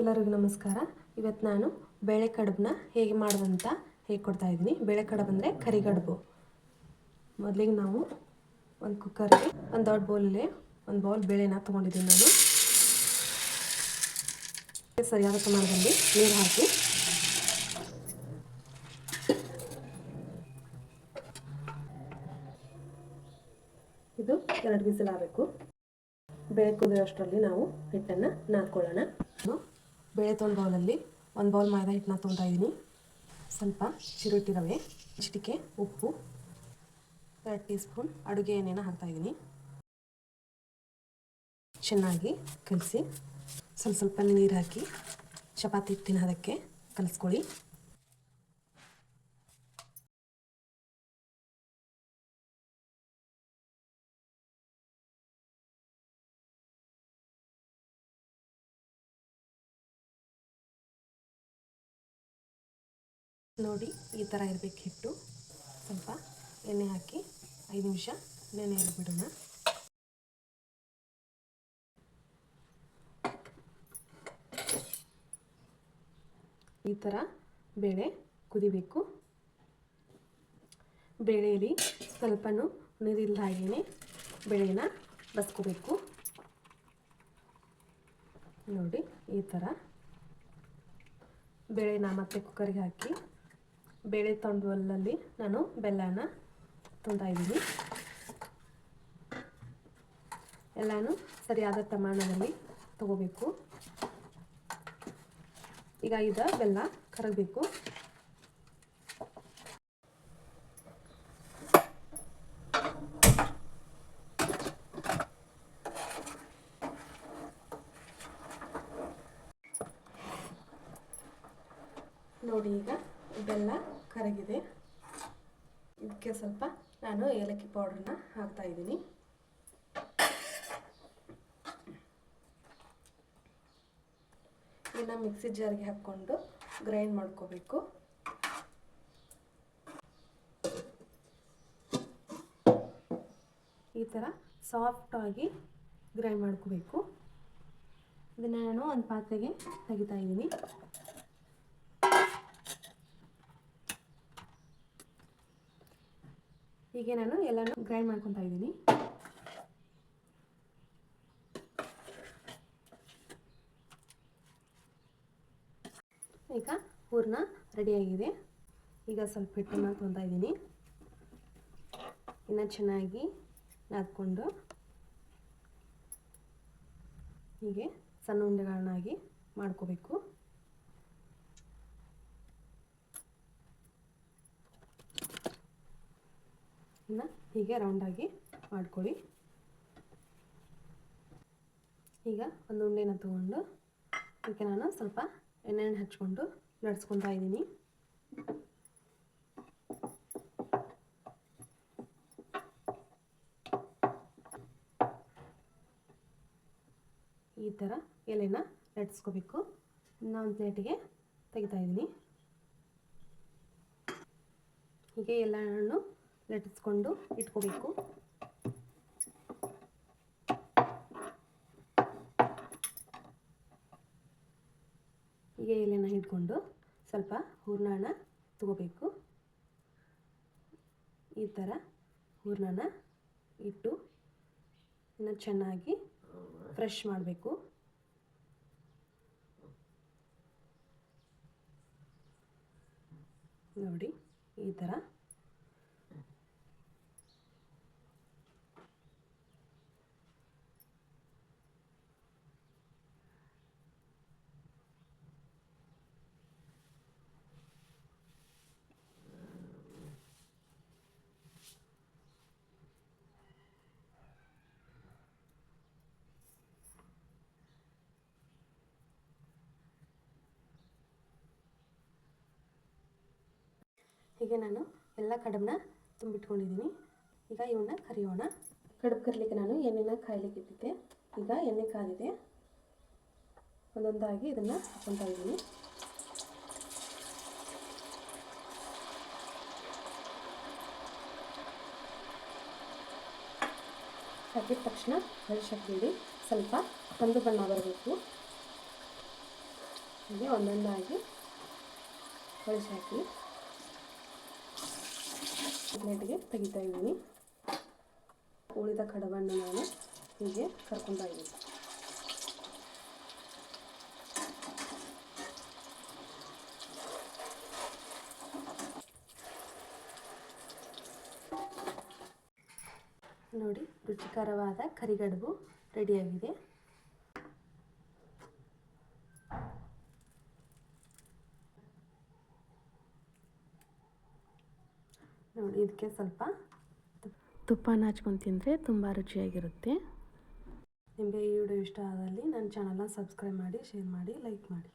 ಎಲ್ಲರಿಗೂ ನಮಸ್ಕಾರ. ಇವತ್ತು ನಾನು ಬೇಳೆ ಕಡುಬನ್ನ ಹೇಗೆ ಮಾಡೋದಂತ ಹೇಗೆ ಕೊಡ್ತಾ ಇದ್ದೀನಿ. ಬೇಳೆ ಕಡುಬು ಅಂದರೆ ಕರಿಗಡುಬು ಮೊದಲಿಗೆ ನಾವು ಒಂದು ಕುಕ್ಕರ್ಗೆ ಒಂದು ದೊಡ್ಡ ಬೌಲಲ್ಲಿ ಒಂದು ಬೌಲ್ ಬೇಳೆನ ತೊಗೊಂಡಿದ್ದೀನಿ ನಾನು. ಸರಿಯಾದ ಪ್ರಮಾಣದಲ್ಲಿ ನೀರು ಹಾಕಿ. ಇದು ಎರಡು ಬಿಸಿಲಾಗಬೇಕು ಬೇಳೆ ಕುದಿಯೋಷ್ಟರಲ್ಲಿ ನಾವು ಹಿಟ್ಟನ್ನು ನಾದ್ಕೊಳ್ಳೋಣ. ಬೇಳೆ ತೊಗೊಂಡು ಬೌಲಲ್ಲಿ ಒಂದು ಬೌಲ್ ಮೈದಾ ಹಿಟ್ಟನ್ನ ತೊಗೊತಾ ಇದ್ದೀನಿ. ಸ್ವಲ್ಪ ಚಿರುಟಿ ರವೆ ಚಿಟಿಕೆ, ಉಪ್ಪು ಎರಡು ಟೀ ಸ್ಪೂನ್ ಅಡುಗೆ ಎಣ್ಣೆನ ಹಾಕ್ತಾಯಿದ್ದೀನಿ ಚೆನ್ನಾಗಿ ಕಲಸಿ ಸ್ವಲ್ಪ ಸ್ವಲ್ಪ ನೀರು ಹಾಕಿ, ಚಪಾತಿ ಹಿಟ್ಟಿನ ಅದಕ್ಕೆ ಕಲಿಸ್ಕೊಳ್ಳಿ. ನೋಡಿ ಈ ಥರ ಇರಬೇಕು ಹಿಟ್ಟು. ಸ್ವಲ್ಪ ಎಣ್ಣೆ ಹಾಕಿ ಐದು ನಿಮಿಷ ನೆನೆ ಬಿಡೋಣ ಈ ಥರ ಬೇಳೆ ಕುದಿಬೇಕು. ಬೇಳೆಯಲ್ಲಿ ಸ್ವಲ್ಪನೂ ನೀರಿಲ್ಲ ಹಾಗೇ ಬೇಳೆನ ಬಸ್ಕೋಬೇಕು. ನೋಡಿ ಈ ಥರ. ಬೇಳೆನ ಮತ್ತೆ ಕುಕ್ಕರ್ಗೆ ಹಾಕಿ ಬೇಳೆ ತೊಂಡವಲ್ಲಲ್ಲಿ ನಾನು ಬೆಲ್ಲನ ತುಂಬ ಇದ್ದೀನಿ. ಎಲ್ಲನೂ ಸರಿಯಾದ ಪ್ರಮಾಣದಲ್ಲಿ ತಗೋಬೇಕು. ಈಗ ಇದ ಬೆಲ್ಲ ಕರಗಬೇಕು. ನೋಡಿ ಈಗ ಬೆಲ್ಲ ಕರಗಿದೆ. ಇದಕ್ಕೆ ಸ್ವಲ್ಪ ನಾನು ಏಲಕ್ಕಿ ಪೌಡ್ರನ್ನ ಹಾಕ್ತಾ ಇದ್ದೀನಿ. ಇನ್ನು ಮಿಕ್ಸಿ ಜಾರ್ಗೆ ಹಾಕ್ಕೊಂಡು ಗ್ರೈಂಡ್ ಮಾಡ್ಕೋಬೇಕು. ಈ ಥರ ಸಾಫ್ಟಾಗಿ ಗ್ರೈಂಡ್ ಮಾಡ್ಕೋಬೇಕು. ಇದನ್ನು ನಾನು ಒಂದು ಪಾತ್ರೆಗೆ ತೆಗಿತಾ ಇದ್ದೀನಿ. ಹೀಗೆ ನಾನು ಎಲ್ಲನೂ ಗ್ರೈಂಡ್ ಮಾಡ್ಕೊತಾ ಇದ್ದೀನಿ. ಈಗ ಹೂರ್ಣ ರೆಡಿಯಾಗಿದೆ ಈಗ ಸ್ವಲ್ಪ ಹಿಟ್ಟನ್ನು ತೊಗೊತಾ ಇದ್ದೀನಿ. ಇನ್ನು ಚೆನ್ನಾಗಿ ನಾದ್ಕೊಂಡು ಹೀಗೆ ಸಣ್ಣ ಉಂಡೆಗಳನ್ನಾಗಿ ಮಾಡ್ಕೋಬೇಕು. ಇನ್ನು ಹೀಗೆ ರೌಂಡಾಗಿ ಮಾಡ್ಕೊಳ್ಳಿ. ಈಗ ಒಂದು ಉಂಡೆನ ತಗೊಂಡು ಅದಕ್ಕೆ ನಾನು ಸ್ವಲ್ಪ ಎಣ್ಣೆಯನ್ನು ಹಚ್ಕೊಂಡು ಲಡ್ಸ್ಕೊತಾ ಇದ್ದೀನಿ. ಈ ಥರ ಎಲೆನ ಲಟ್ಸ್ಕೋಬೇಕು ನಾನು ಪ್ಲೇಟಿಗೆ ತೆಗಿತಾ ಇದ್ದೀನಿ. ಹೀಗೆ ಎಲ್ಲನೂ ಲಟ್ಟಿಸ್ಕೊಂಡು ಇಟ್ಕೋಬೇಕು. ಹೀಗೆ ಎಲೆನ ಹಿಡ್ಕೊಂಡು ಸ್ವಲ್ಪ ಹೂರ್ಣನ ತಗೋಬೇಕು. ಈ ಥರ ಹೂರ್ಣನ ಇಟ್ಟು ಇನ್ನು ಚೆನ್ನಾಗಿ ಫ್ರೆಶ್ ಮಾಡಬೇಕು. ನೋಡಿ, ಈ ಥರ ಹೀಗೆ ನಾನು ಎಲ್ಲ ಕಡಬನ್ನ ತುಂಬಿಟ್ಕೊಂಡಿದ್ದೀನಿ. ಈಗ ಇವನ್ನ ಕರಿಯೋಣ. ಕಡುಬು ಕರಿಲಿಕ್ಕೆ ನಾನು ಎಣ್ಣೆನ ಕಾಯಲಿಕ್ಕೆ ಇಟ್ಟಿದ್ದೆ. ಈಗ ಎಣ್ಣೆ ಕಾದಿದೆ. ಒಂದೊಂದಾಗಿ ಇದನ್ನು ಹಾಕೊತಾ ಇದ್ದೀನಿ. ಹಾಕಿದ ತಕ್ಷಣ ಹೊಳಿಸಕ್ಕೆ ಸ್ವಲ್ಪ ಕಂದು ಬಣ್ಣ ಬರಬೇಕು. ಹೀಗೆ ಒಂದೊಂದಾಗಿ ಕಳಿಸಿ ಹಾಕಿ. ಪ್ಲೇಟ್ಗೆ ತೆಗಿತಾ ಇದ್ದೀನಿ. ಉಳಿದ ಕಡಬನ್ನು ನಾನು ಹೀಗೆ ಕರ್ಕೊತಾ ಇದ್ದೀನಿ. ನೋಡಿ ರುಚಿಕರವಾದ ಕರಿಗಡುಬು ರೆಡಿಯಾಗಿದೆ ನೋಡಿ ಇದಕ್ಕೆ ಸ್ವಲ್ಪ ತುಪ್ಪನ ಹಚ್ಕೊಂಡು ತಿಂದರೆ ತುಂಬ ರುಚಿಯಾಗಿರುತ್ತೆ. ನಿಮಗೆ ಈ ವಿಡಿಯೋ ಇಷ್ಟ ಆದಲ್ಲಿ ನನ್ನ ಚಾನಲ್ನ ಸಬ್ಸ್ಕ್ರೈಬ್ ಮಾಡಿ ಶೇರ್ ಮಾಡಿ ಲೈಕ್ ಮಾಡಿ.